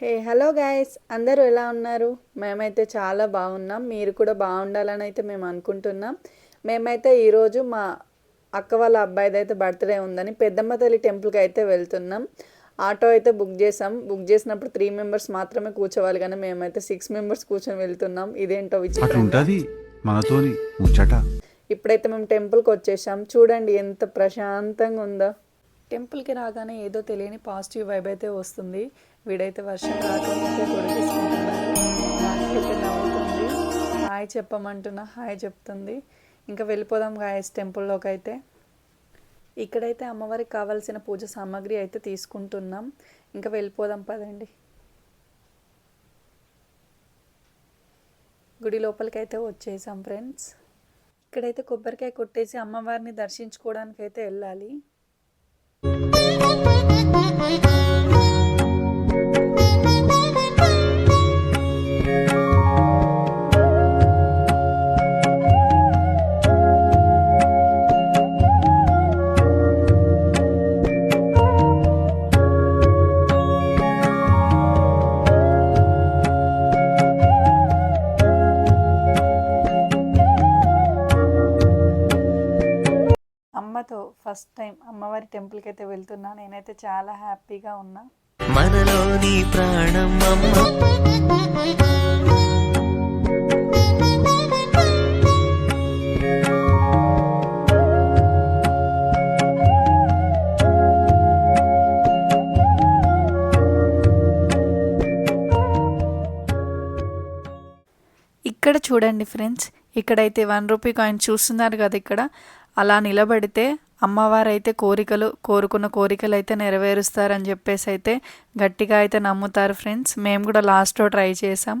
Hey hello guys అందరూ ఎలా ఉన్నారు? మేమైతే చాలా బాగున్నాం. మీరు కూడా బాగుండాలని అయితే మేము అనుకుంటున్నాం. మేమైతే ఈరోజు మా అక్క వాళ్ళ అబ్బాయిది అయితే బర్త్డే ఉందని పెద్దమ్మ తల్లి టెంపుల్కి అయితే వెళ్తున్నాం. ఆటో అయితే బుక్ చేసాం. బుక్ చేసినప్పుడు త్రీ మెంబర్స్ మాత్రమే కూర్చోవాలి కానీ మేమైతే సిక్స్ మెంబర్స్ కూర్చొని వెళ్తున్నాం. ఇదేంటో విచిత్రం ఇప్పుడైతే మేము టెంపుల్కి వచ్చేసాం. చూడండి ఎంత ప్రశాంతంగా ఉందో. టెంపుల్కి రాగానే ఏదో తెలియని పాజిటివ్ వైబ్ అయితే వస్తుంది. వీడైతే వర్షం రాకముందే నాకైతే నవ్వుతుంది. హాయ్ చెప్పమంటున్నా హాయ్ చెప్తుంది. ఇంకా వెళ్ళిపోదాం గాయస్ టెంపుల్లోకి అయితే. ఇక్కడైతే అమ్మవారికి కావాల్సిన పూజ సామాగ్రి అయితే తీసుకుంటున్నాం. ఇంకా వెళ్ళిపోదాం పదండి. గుడి లోపలికి అయితే వచ్చేసాం ఫ్రెండ్స్. ఇక్కడైతే కొబ్బరికాయ కొట్టేసి అమ్మవారిని దర్శించుకోవడానికి అయితే వెళ్ళాలి. Thank you. అమ్మతో ఫస్ట్ టైం అమ్మవారి టెంపుల్కి అయితే వెళ్తున్నా. నేనైతే చాలా హ్యాపీగా ఉన్నా. మనలోని ప్రాణం అమ్మ. ఇక్కడ చూడండి ఫ్రెండ్స్ ఇక్కడైతే వన్ రూపీ కాయిన్ చూస్తున్నారు కదా ఇక్కడ. అలా నిలబడితే అమ్మవారు అయితే కోరికలు కోరుకున్న కోరికలు అయితే నెరవేరుస్తారని చెప్పేసి అయితే గట్టిగా అయితే నమ్ముతారు ఫ్రెండ్స్. మేము కూడా లాస్ట్లో ట్రై చేసాం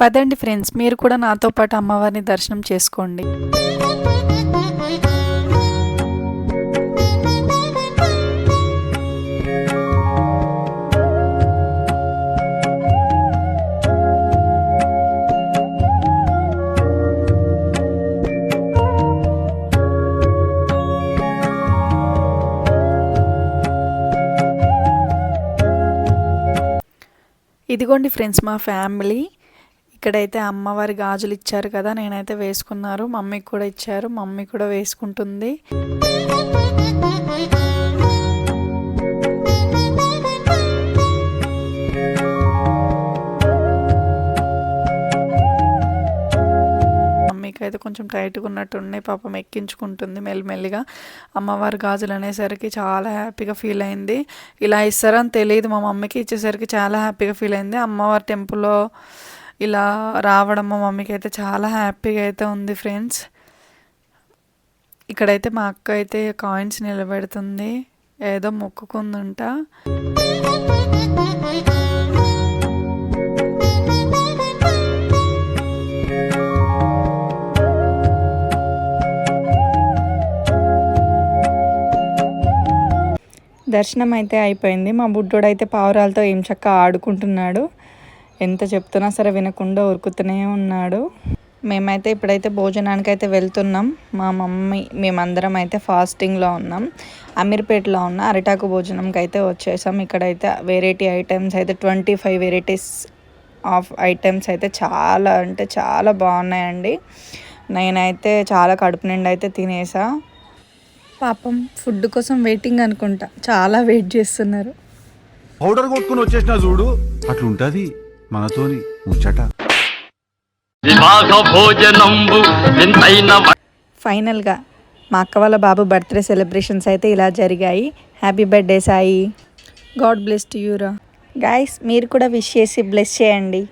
పదండి ఫ్రెండ్స్ మీరు కూడా నాతో పాటు అమ్మవారిని దర్శనం చేసుకోండి. ఇదిగోండి ఫ్రెండ్స్ మా ఫ్యామిలీ. ఇక్కడైతే అమ్మవారి గాజులు ఇచ్చారు కదా నేనైతే వేసుకున్నారు. మమ్మీకి కూడా ఇచ్చారు. మమ్మీ కూడా వేసుకుంటుంది. మమ్మీకి అయితే కొంచెం టైట్గా ఉన్నట్టు పాపం ఎక్కించుకుంటుంది మెల్లిమెల్లిగా. అమ్మవారి గాజులు అనేసరికి చాలా హ్యాపీగా ఫీల్ అయింది. ఇలా ఇస్తారని తెలియదు మా మమ్మీకి. ఇచ్చేసరికి చాలా హ్యాపీగా ఫీల్ అయింది. అమ్మవారి టెంపుల్లో ఇలా రావడం మా మమ్మీకి అయితే చాలా హ్యాపీగా అయితే ఉంది ఫ్రెండ్స్. ఇక్కడైతే మా అక్క అయితే కాయిన్స్ నిలబెడుతుంది. ఏదో మొక్కుకుందంట. దర్శనం అయితే అయిపోయింది. మా బుడ్డోడైతే పావురాలతో ఏం చక్క ఆడుకుంటున్నాడు. ఎంత చెప్తున్నా సరే వినకుండా ఉరుకుతూనే ఉన్నాడు. మేమైతే ఇప్పుడైతే భోజనానికి అయితే వెళ్తున్నాం. మా మమ్మీ మేమందరం అయితే ఫాస్టింగ్లో ఉన్నాం. అమీర్పేటలో ఉన్న అరిటాకు భోజనంకి అయితే వచ్చేసాం. ఇక్కడైతే వెరైటీ ఐటమ్స్ అయితే twenty five varieties of items అయితే చాలా అంటే చాలా బాగున్నాయండి. నేనైతే చాలా కడుపు నిండా అయితే తినేసా. పాపం ఫుడ్ కోసం వెయిటింగ్ అనుకుంటా. చాలా వెయిట్ చేస్తున్నారు. పౌడర్ కొట్టుకుని వచ్చేసిన చూడు అట్లుంటది. మనతోని ముచ్చట. ఫైనల్గా మా అక్క వాళ్ళ బాబు బర్త్డే సెలబ్రేషన్స్ అయితే ఇలా జరిగాయి. Happy birthday Sai. God bless to యూరా guys మీరు కూడా విష్ చేసి బ్లెస్ చేయండి.